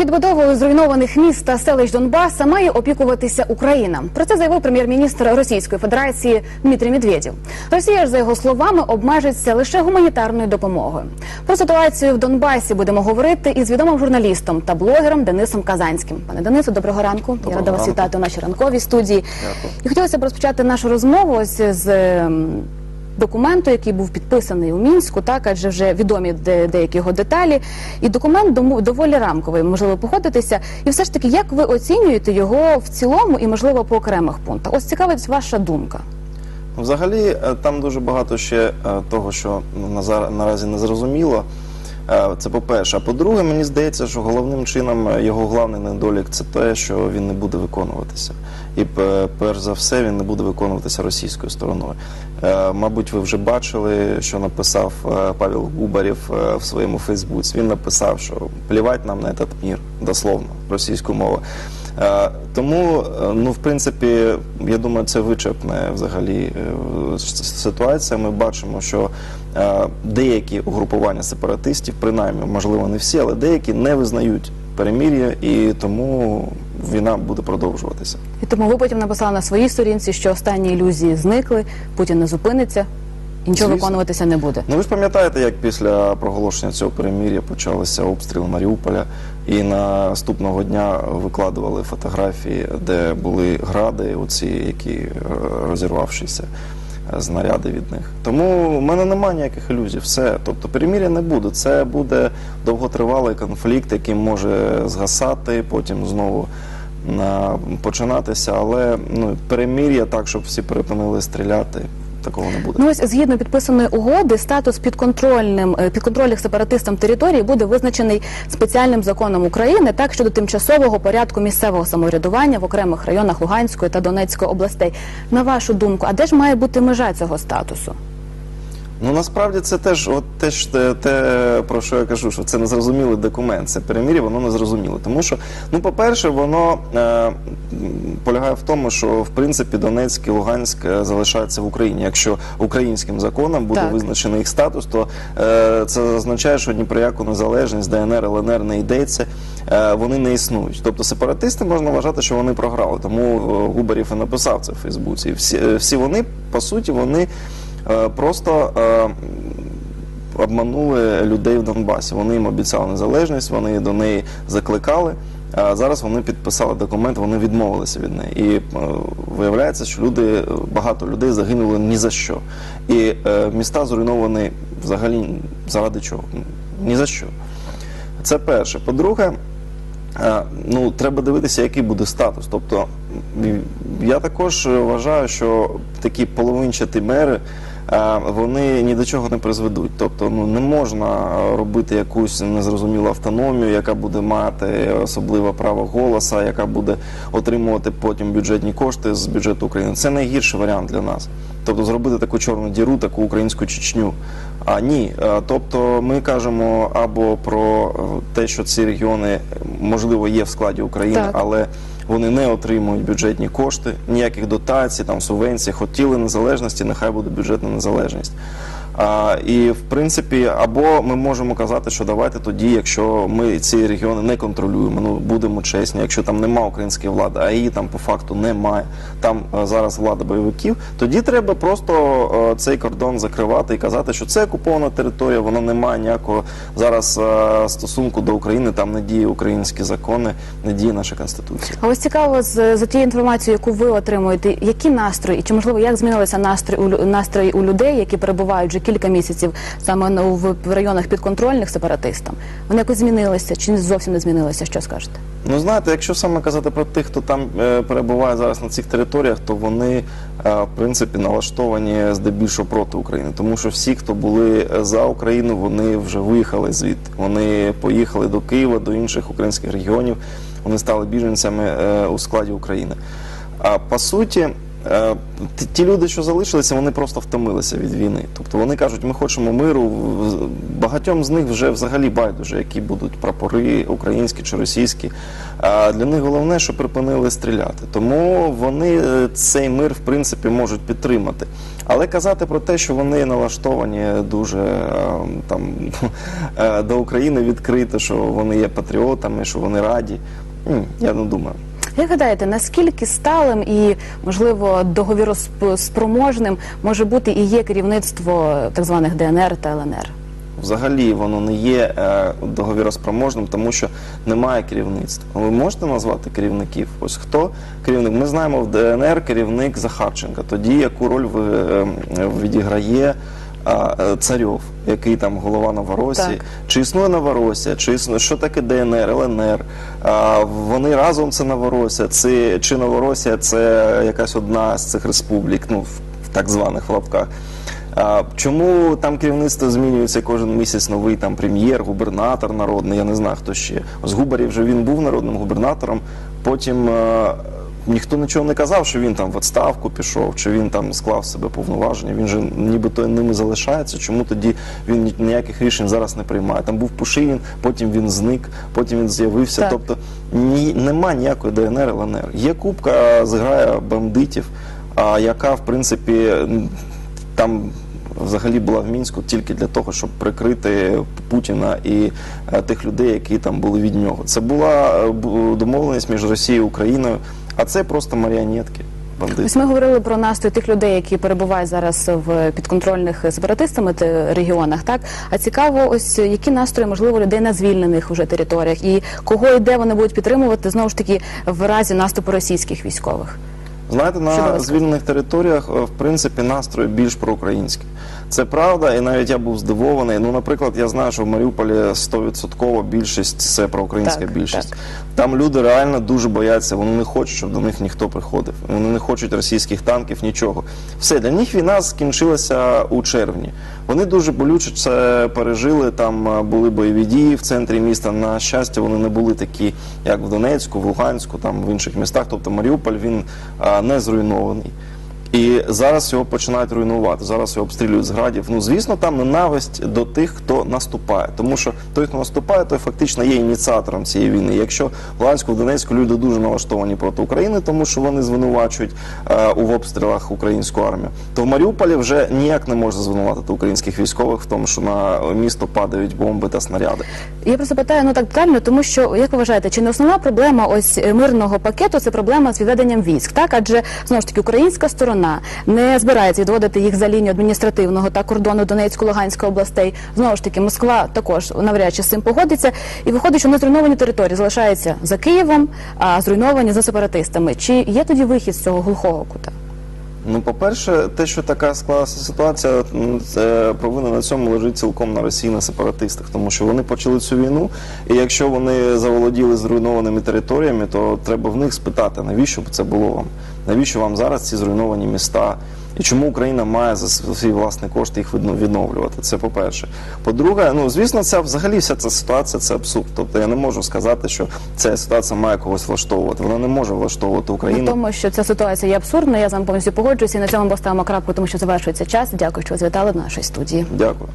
Відбудовою зруйнованих міст та селищ Донбаса має опікуватися Україна. Про це заявив прем'єр-міністр Російської Федерації Дмитрий Медведєв. Росія ж, за його словами, обмежиться лише гуманітарною допомогою. Про ситуацію в Донбасі будемо говорити із відомим журналістом та блогером Денисом Казанським. Пане Денису, доброго ранку. Доброго Я рада вас вітати у нашій ранковій студії. Дякую. І хотілося б розпочати нашу розмову ось з ем, документу, який був підписаний у мінську, так адже вже відомі де, деякі його деталі. І документ доволі рамковий, можливо, походитися. І все ж таки, як ви оцінюєте його в цілому і можливо по окремих пунктах? Ось цікавить ваша думка. Взагалі, е, там дуже багато ще е, того, що наразі не зрозуміло. Е, Це по-перше. А по-друге, мені здається, що головним чином е, його головний недолік це те, що він не буде виконуватися. І перш за все він не буде виконуватися російською стороною. Е, Мабуть, ви вже бачили, що написав Павел Губарєв е, в своєму Фейсбуці. Він написав, що плівать нам на этот мір, дословно, російською мовою. Е, Тому, е, ну, в принципі, я думаю, це вичерпне взагалі е, ситуація. Ми бачимо, що деякі угрупування сепаратистів, принаймні, можливо, не всі, але деякі не визнають перемір'я, і тому війна буде продовжуватися. І тому ви потім написали на своїй сторінці, що останні ілюзії зникли, Путін не зупиниться нічого Звісно. виконуватися не буде. Ну ви ж пам'ятаєте, як після проголошення цього перемір'я почалися обстріли Маріуполя, і наступного дня викладували фотографії, де були гради, оці, які е, розірвавшися е, знаряди від них. Тому в мене немає ніяких ілюзій. Все, тобто перемір'я не буде. Це буде довготривалий конфлікт, який може згасати, потім знову. на- Починатися, але ну перемір'я так, щоб всі припинили стріляти, такого не буде. Ну ось згідно підписаної угоди, статус підконтрольним е, підконтрольних сепаратистам території буде визначений спеціальним законом України так щодо тимчасового порядку місцевого самоврядування в окремих районах Луганської та Донецької областей. На вашу думку, а де ж має бути межа цього статусу? Ну насправді це теж, от теж те, те, про що я кажу, що це незрозумілий документ. Це перемір'я, воно незрозуміле. Тому що, ну, по-перше, воно е, полягає в тому, що в принципі Донецьк і Луганськ е, залишаються в Україні. Якщо українським законом буде Так. визначений їх статус, то е, це означає, що ні про яку незалежність ДНР, ЛНР не йдеться. Е, вони не існують. Тобто сепаратисти можна вважати, що вони програли. Тому е, Губарєв і написав це в Фейсбуці. Всі, е, всі вони, по суті, вони просто. Е, Обманули людей в Донбасі. Вони їм обіцяли незалежність, вони до неї закликали. А зараз вони підписали документ, вони відмовилися від неї. І е, виявляється, що люди, багато людей загинули ні за що. І е, міста зруйновані взагалі заради чого? Ні за що. Це перше. По-друге, е, ну, треба дивитися, який буде статус. Тобто, я також вважаю, що такі половинчаті мери. Е, Вони ні до чого не призведуть. Тобто, ну не можна робити якусь незрозумілу автономію, яка буде мати особливе право голоса, яка буде отримувати потім бюджетні кошти з бюджету України. Це найгірший варіант для нас. Тобто зробити таку чорну діру, таку українську Чечню. А ні, Е, тобто ми кажемо або про те, що ці регіони можливо є в складі України, Так. але вони не отримують бюджетні кошти, ніяких дотацій, там субвенцій, хотіли незалежності, нехай буде бюджетна незалежність. І в принципі, або ми можемо казати, що давайте тоді, якщо ми ці регіони не контролюємо, ну будемо чесні, якщо там нема української влади, а її там по факту немає, там е, зараз влада бойовиків, тоді треба просто е, цей кордон закривати і казати, що це окупована територія, вона не має ніякого зараз е, стосунку до України, там не діє українські закони, не діє наша конституція. А ось цікаво з, за тією інформацією, яку ви отримуєте, які настрої, чи можливо як змінилися настрої у настрої у людей, які перебувають вже кілька місяців саме в, районах підконтрольних сепаратистам? Вони якось змінилися чи зовсім не змінилися? Що скажете? Ну знаєте, якщо саме казати про тих, хто там е, перебуває зараз на цих територіях, то вони е, в принципі налаштовані здебільшого проти України, тому що всі, хто були за Україну, вони вже виїхали звідти. Вони поїхали до Києва, до інших українських регіонів. Вони стали біженцями е, у складі України. А по суті, Е, Ті люди, що залишилися, вони просто втомилися від війни. Тобто вони кажуть, ми хочемо миру. Багатьом з них вже взагалі байдуже, які будуть прапори, українські чи російські. Для них головне, що припинили стріляти. Тому вони е, цей мир, в принципі, можуть підтримати. Але казати про те, що вони налаштовані дуже е, там е, до України відкрито, що вони є патріотами, що вони раді. Я не думаю. Як гадаєте, наскільки сталим і можливо договіроспроможним може бути і є керівництво так званих ДНР та ЛНР? Взагалі воно не є е, договіроспроможним, тому що немає керівництва. Ви можете назвати керівників? Ось хто керівник? Ми знаємо в ДНР керівник Захарченка. Тоді яку роль ви, е, відіграє е, Царьов, який там голова Новоросії? Так. Чи існує Новоросія? Чи існує що таке ДНР, ЛНР? А, вони разом це Новоросія. Це чи Новоросія це якась одна з цих республік, ну в, так званих лапках. А, чому там керівництво змінюється кожен місяць новий там прем'єр, губернатор народний, я не знаю хто ще. Ось Губарів вже він був народним губернатором. Потім е, ніхто нічого не казав, що він там в відставку пішов, чи він там склав себе повноваження. Він же нібито ними залишається. Чому тоді він ніяких рішень зараз не приймає? Там був Пушилін, потім він зник, потім він з'явився. Тобто ні, нема ніякої ДНР, ЛНР. Є кубка зграя бандитів, а, яка в принципі там взагалі була в мінську тільки для того, щоб прикрити Путіна і е, тих людей, які там були від нього. Це була е, домовленість між Росією і Україною, а це просто маріонетки. Бандити. Ось ми говорили про настрій тих людей, які перебувають зараз в підконтрольних сепаратистами те- регіонах. Так а цікаво, ось які настрої можливо людей на звільнених уже територіях, і кого і де вони будуть підтримувати знову ж таки в разі наступу російських військових. Знаєте, Що ви на звільнених територіях е, в принципі настрої більш проукраїнські. Це правда, і навіть я був здивований. Ну, наприклад, я знаю, що в Маріуполі 100% більшість це проукраїнська Так, більшість. так. Там люди реально дуже бояться, вони не хочуть, щоб до них ніхто приходив. Вони не хочуть російських танків, нічого. Все для них війна скінчилася у червні. Вони дуже болюче це пережили. Там були бойові дії в центрі міста. На щастя, вони не були такі, як в Донецьку, в Луганську, там в інших містах. Тобто Маріуполь він не зруйнований. І зараз його починають руйнувати. Зараз його обстрілюють з градів. Ну звісно, там ненависть до тих, хто наступає, тому що той, хто наступає, той фактично є ініціатором цієї війни. Якщо в Луганську, в Донецьку люди дуже налаштовані проти України, тому що вони звинувачують е, у обстрілах українську армію, то в Маріуполі вже ніяк не можна звинуватити українських військових в тому, що на місто падають бомби та снаряди. Я просто питаю ну так детально, тому що як ви вважаєте, чи не основна проблема ось мирного пакету це проблема з відведенням військ? Так, адже знову ж таки українська сторона не збирається відводити їх за лінію адміністративного та кордону Донецько-Луганської областей. Знову ж таки, Москва також навряд чи з цим погодиться. І виходить, що незруйновані території залишаються за Києвом, а зруйновані за сепаратистами. Чи є тоді вихід з цього глухого кута? Ну, по-перше, те, що така склалася ситуація, це провина на цьому лежить цілком на Росії, на сепаратистах, тому що вони почали цю війну, і якщо вони заволоділи зруйнованими територіями, то треба в них спитати, навіщо б це було вам? Навіщо вам зараз ці зруйновані міста? І чому Україна має за свій власний кошт їх відно- відновлювати? Це по-перше. По-друге, ну звісно, це взагалі вся ця ситуація це абсурд. Тобто я не можу сказати, що ця ситуація має когось влаштовувати. Вона не може влаштовувати На Україну. тому, що ця ситуація є абсурдна, я з вами повністю погоджуюся. І на цьому поставимо крапку, тому що завершується час. Дякую, що ви завітали до нашої студії. Дякую.